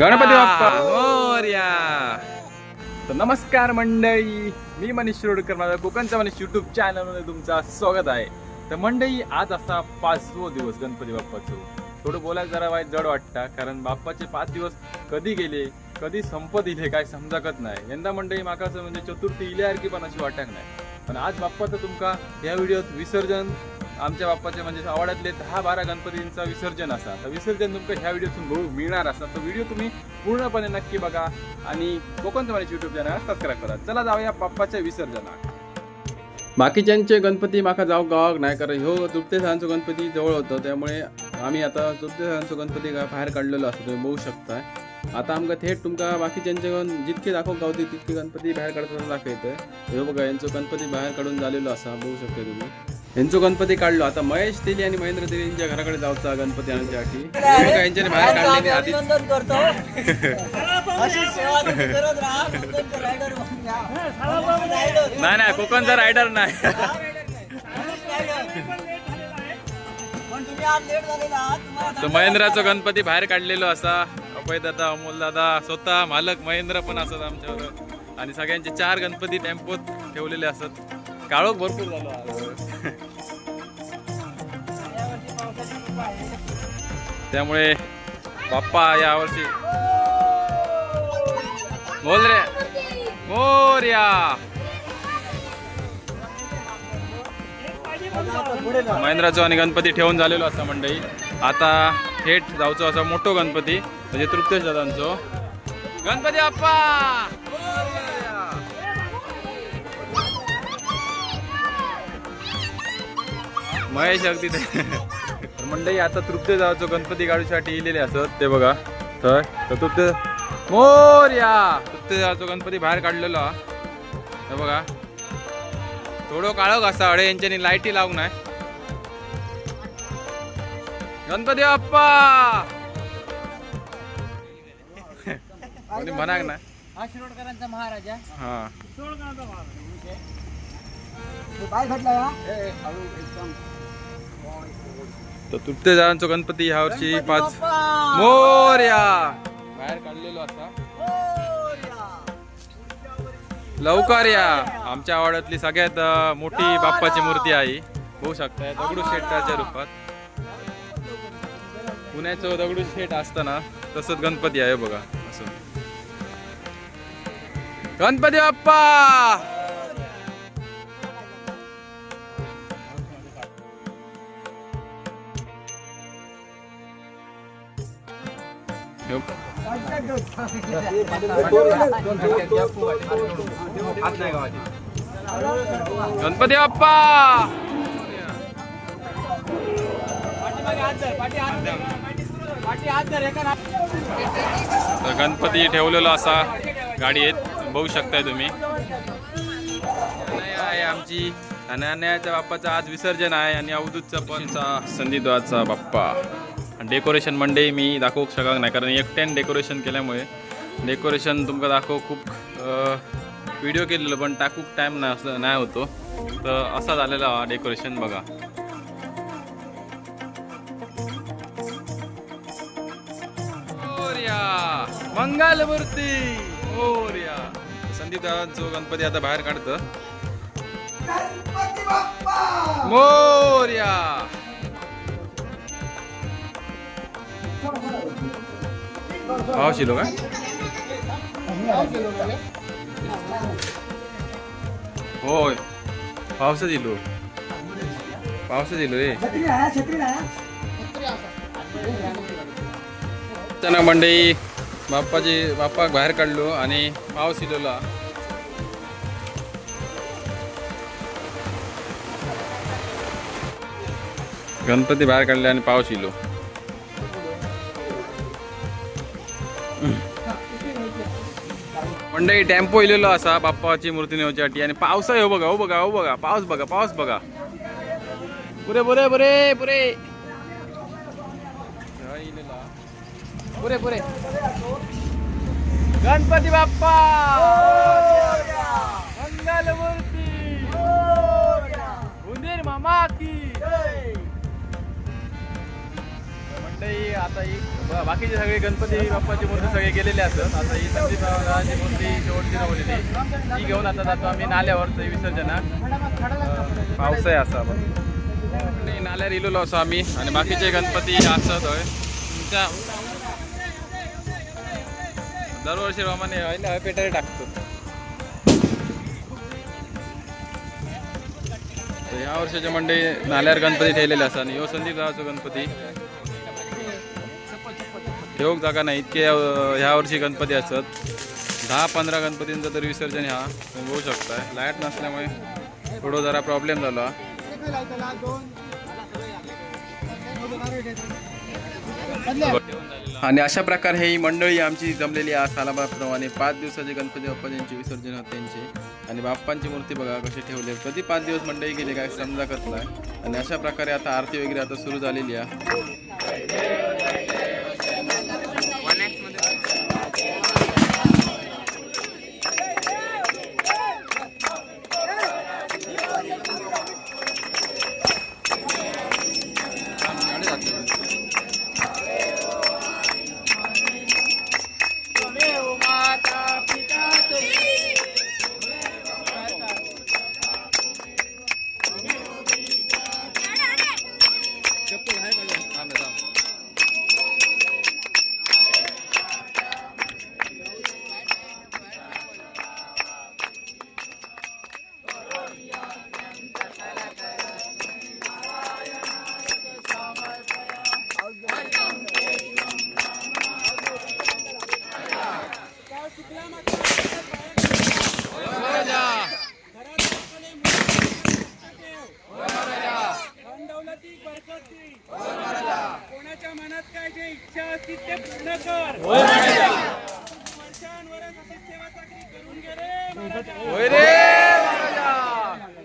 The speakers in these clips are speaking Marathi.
गणपती बाप्पा. मोरया. तर नमस्कार मंडळी मी मनीष शिरोडकर माझा कोकणचा मनीष युट्यूब चॅनलमध्ये तुमचं स्वागत आहे. तर मंडळी आज असा पाचवो दिवस गणपती बाप्पाचं. थोडं बोलायला जरा वाईट जड वाटतं कारण बाप्पाचे पाच दिवस कधी गेले कधी संपत इले काय समजाकत नाही. यंदा मंडळी माका असं म्हणजे चतुर्थी इल्यासारखी पण अशी वाटत नाही. पण आज बाप्पाचं तुमका या व्हिडिओत विसर्जन आमच्या बाप्पाचे म्हणजे आवाड्यातले दहा बारा गणपतींचा विसर्जन असा. तर विसर्जन तुमका ह्या व्हिडिओतून बघू मिळणार असा. तर व्हिडिओ तुम्ही पूर्णपणे नक्की बघा आणि कोकण तुम्हाला युट्यूब चॅनल सबस्क्राईब करा. चला जाऊया बाप्पाच्या विसर्जनात. बाकीच्यांचे गणपती माका जाऊ गावाक नाही कारण ह्यो तृप्ते गणपती जवळ होतो. त्यामुळे आम्ही आता तृप्ते गणपती बाहेर काढलेलो असतो. तुम्ही बघू शकता आता आमका थेट तुमका बाकीच्यांचे जितके दाखव गावते तितके गणपती बाहेर काढताना दाखवतोय. ह्यो बघा यांचो गणपती बाहेर काढून झालेलो असा बघू शकता तुम्ही. यांचो गणपती काढलो. आता महेश तेली आणि महेंद्र तेली यांच्या घराकडे जाऊचा गणपती आणण्यासाठी बघा, यांच्यानी बाहेर काढलेली आधी. नाही नाही कोकणचा रायडर नाही. तो महेंद्राचा गणपती बाहेर काढलेलो असा. अभय दादा अमोल दादा स्वतः मालक महेंद्र पण असत आमच्यावर. आणि सगळ्यांचे चार गणपती टेम्पोत ठेवलेले असत काळोख भरपूर झालो. त्यामुळे बाप्पा यावर्षी बोल रे. मोर्या. महेंद्राचो आणि गणपती ठेवून झालेलो असा मंडळी आता थेट जाऊचो असा मोठो गणपती. म्हणजे तृप्तेश दादांचो गणपती बाप्पा! महेश अगदी मंडळी आता तृप्तेश दादाचो गणपती काढूसाठी इलेले असत ते बघा. तर तृप्ते मोर्या तृप्ते गणपती बाहेर काढलेलो. हा. हे बघा. थोडं काळोख असा अडे यांच्यानी लाईटी लावून नाही गणपती बाप्पा! कोणी म्हणाक ना. हा शिरोडकरांचा महाराजा. हा. काय घडला तर तुटते जणांचा गणपती ह्या वर्षी पाच मोर्या! बाहेर काढलेलो असा लवकर या. आमच्या आवडातली सगळ्यात मोठी बाप्पाची मूर्ती आहे बघू शकताय दगडू शेटाच्या रूपात. पुण्याचं दगडू शेट असताना तसंच गणपती आहे बघा. गणपती बाप्पा! गणपती बाप्पा! गणपती ठेवलेला असा गाडीत बघू शकताय तुम्ही. आहे आमची. अनान्याच्या बाप्पाचं आज विसर्जन आहे आणि अवधूतचा पणचा संधीद्वाचा बाप्पा. डेकोरेशन मंडे मी दाखवू शकत नाही कारण एकट्याने डेकोरेशन केल्यामुळे डेकोरेशन तुमका दाखव खूप व्हिडिओ केलेलं पण टाकूक टाईम नाही असं नाही होतो. तर असा झालेला डेकोरेशन बघा. मंगलमूर्ती. मोरया संदीप दादांचो गणपती आता बाहेर काढतं. मोरया! भाव शिलो का? होय. पावसा दिलो पावसा दिलो रे. छत्री नाही त्यांना मंडई. बाप्पाची बाप्पाक बाहेर काढलो आणि पावस इलेला. गणपती बाहेर काढले आणि पाऊस इलो. मंडई टेम्पो इलेलो असा बाप्पाची मूर्ती नेवच्यासाठी आणि पावसा हो बघा हो बघा हो बघा. पाऊस बघा पाऊस बघा. पुरे पुरे पुरे पुरे. पुरे पुरे. गणपती बाप्पा! मंगलमूर्ती! उंदीर मामा की! मंडई मंडळी आता ही बाकीचे सगळे गणपती बाप्पाची मूर्ती सगळे गेलेले असतात. आता ही संदीप बाबाची मूर्ती शेवटची राहिलेली ती घेऊन आता जातो आम्ही नाल्यावर विसर्जना. पाऊस आहे असा आपण नाल्यावर इलेलो असो आम्ही. आणि बाकीचे गणपती असत होय. तुमच्या दरवर्षी प्रमाणे पेटारी टाकतो. तर ह्या वर्षाचे मंडळी नाल्यावर गणपती ठेवलेले असा आणि ह्यो संदीप गावाचो गणपती. ठेवूक जागा नाही इतके ह्या वर्षी गणपती असत दहा पंधरा गणपतींचं तर विसर्जन ह्या तुम्ही होऊ शकता लाइट नसल्यामुळे थोडं जरा प्रॉब्लेम झाला. आणि अशा प्रकारे ही मंडळी आमची जमलेली आहे. सालाबाप्रमाणे पाच दिवसाचे गणपती बाप्पा यांचे विसर्जन होते त्यांचे आणि बाप्पांची मूर्ती बघा कशी ठेवली कधी पाच दिवस मंडळी गेले काय समजा कसलाय आणि अशा प्रकारे आता आरती वगैरे आता सुरू झालेली आहे.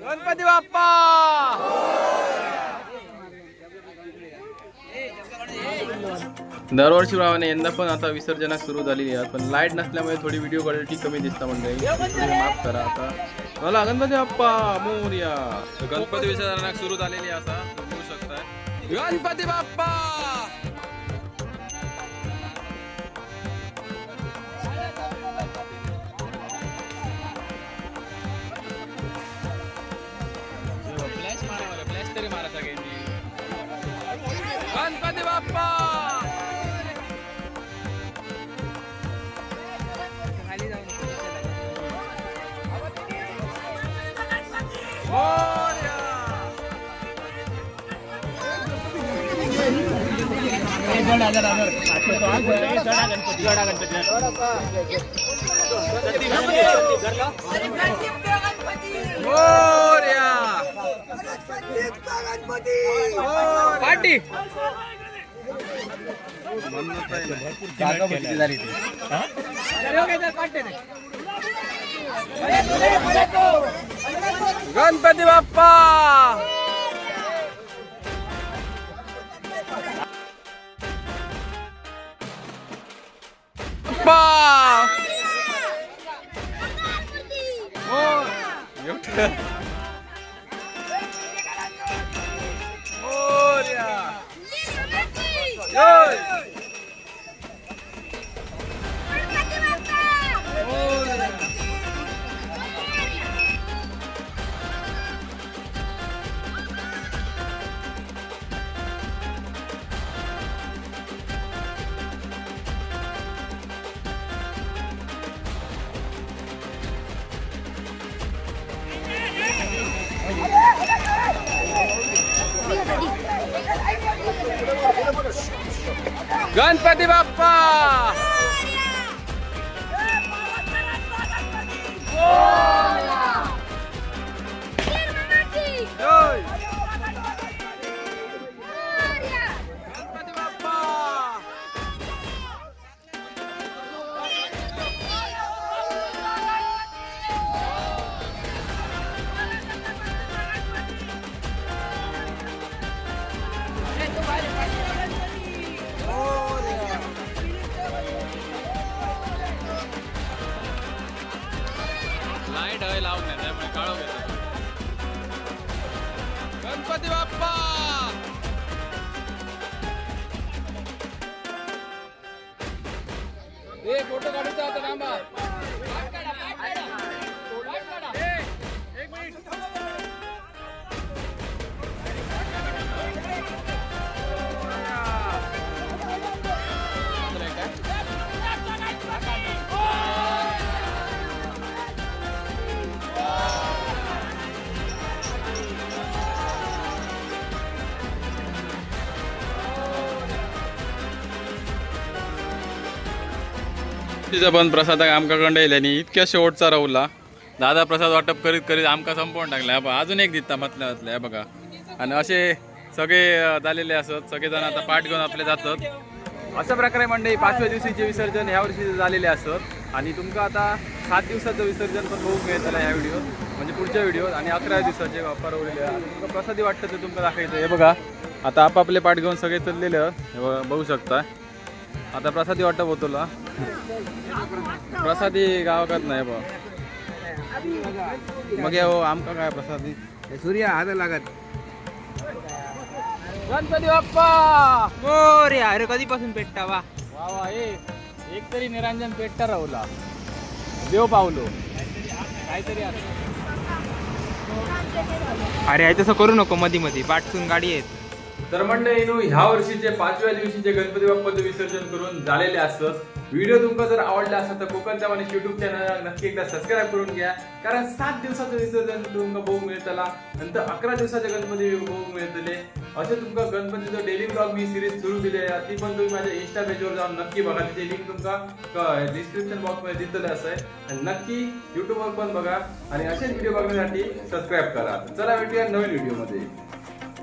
गणपती बाप्पा. दरवर्षी प्रमाणे यंदा पण आता विसर्जनात सुरू झालेली आहे पण लाइट नसल्यामुळे थोडी व्हिडिओ क्वालिटी कमी दिसता म्हणजे माफ करा आता. मला गणपती बाप्पा मोर्या. गणपती विसर्जनात सुरू झालेली आहे आता तुम्ही बघू शकताय. गणपती बाप्पा. मोरया! मोरया! पार्टी गणपती बाप्पा बाप्पा मोर- एवढं. मोरया! गणपती बाप्पा! तिचा पण प्रसादाक आमका कंड आणि इतक्या शेवटचा राहुला दादा प्रसाद वाटप करीत करीत आमका संपवून टाकला. बा अजून एक दिता मतल्या मतल्या बघा. आणि असे सगळे झालेले असत. सगळेजण आता पाठ घेऊन आपले जातात. अशा प्रकारे मंडळी पाचव्या दिवशीचे विसर्जन ह्या वर्षी झालेले असत. आणि तुमका आता सात दिवसाचं विसर्जन पण बघू मिळतं ह्या व्हिडिओ. म्हणजे पुढच्या व्हिडिओ आणि अकरा दिवसाचे वापर आणि तुमका प्रसादी वाटतं ते तुमका दाखवायचं हे बघा आता आपापले पाठ घेऊन सगळे चाललेले बघू शकता आता प्रसादी वाटप होतो ला. प्रसादी गावाकडं नाही बा मग हो आमका काय प्रसादी? सूर्य हात लागत. गणपती बाप्पा! हो रे अरे कधीपासून पेटता वा वा वा ए एक तरी निरंजन पेटता राहुला. देव पावलो. काहीतरी अरे आहे तसं करू नको मधी मधी. पाठसून गाडी आहेत. तर मंडळीनो ह्या वर्षीचे पाचव्या दिवशीचे गणपती बाप्पाचं विसर्जन करून झालेले असत. व्हिडिओ तुमका जर आवडला असेल तर कोकणच्या माणूस युट्यूब चॅनल नक्की एकदा सबस्क्राईब करून घ्या. कारण सात दिवसाचं विसर्जन तुमका बघू मिळतला नंतर अकरा दिवसाचे गणपती बघू मिळतले. असे तुमका गणपतीचं डेली ब्लॉग मी सिरीज सुरू केली आहे. ती पण तुम्ही माझ्या इंस्टा पेजवर जाऊन नक्की बघा. तिथे लिंक तुमका डिस्क्रिप्शन बॉक्समध्ये दिलेलं असं आहे आणि नक्की युट्यूबवर पण बघा. आणि असेच व्हिडिओ बघण्यासाठी सबस्क्राईब करा. चला भेटूया नवीन व्हिडिओमध्ये.